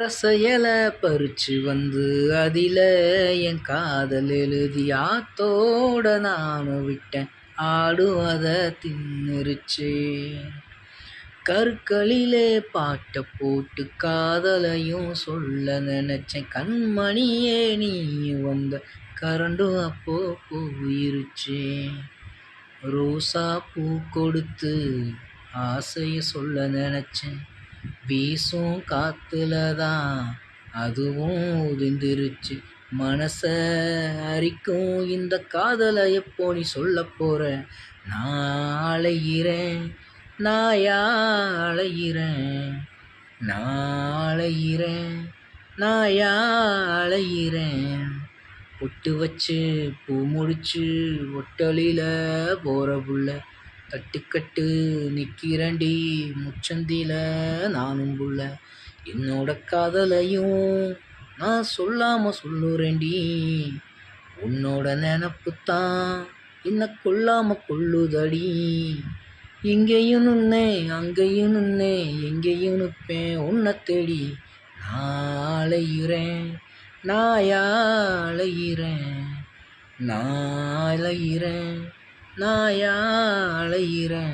ரசையல பறிச்சு வந்து அதில என் காதல் எழுதி ஆத்தோட நானும் விட்டேன். ஆடும் அதை தின்னுருச்சு கருக்களிலே பாட்டை போட்டு காதலையும் சொல்ல நினைச்சேன். கண்மணியே நீ வந்த கரண்டும் அப்போ போயிருச்சேன். ரோசா பூ கொடுத்து ஆசைய சொல்ல நினைச்சேன். வீசும் காத்துல தான் அதுவும் உதிர்ந்துருச்சு. மனச அரிக்கும் இந்த காதலை எப்போ நீ சொல்ல போற? நான் அலைகிறேன் நாயா அலைகிறேன் நான் அலைகிறேன் நாயா அலைகிறேன் பொட்டு வச்சு பூ முடிச்சு ஒட்டலில போற புள்ள. தட்டுக்கட்டு நிக்கிறண்டி முச்சந்தில நானும் புள்ள என்னோட காதலையும் நான் சொல்லாம சொல்லுறேன்டி. உன்னோட நினப்பு தான் என்ன கொல்லாம கொள்ளுதடி. இங்கேயும் நின்னே அங்கேயும் நின்னே எங்கேயும் நிற்பேன் உன்னை தேடி நான் நாயாளையிறேன் நாளையிறேன் நாயாளையிறன்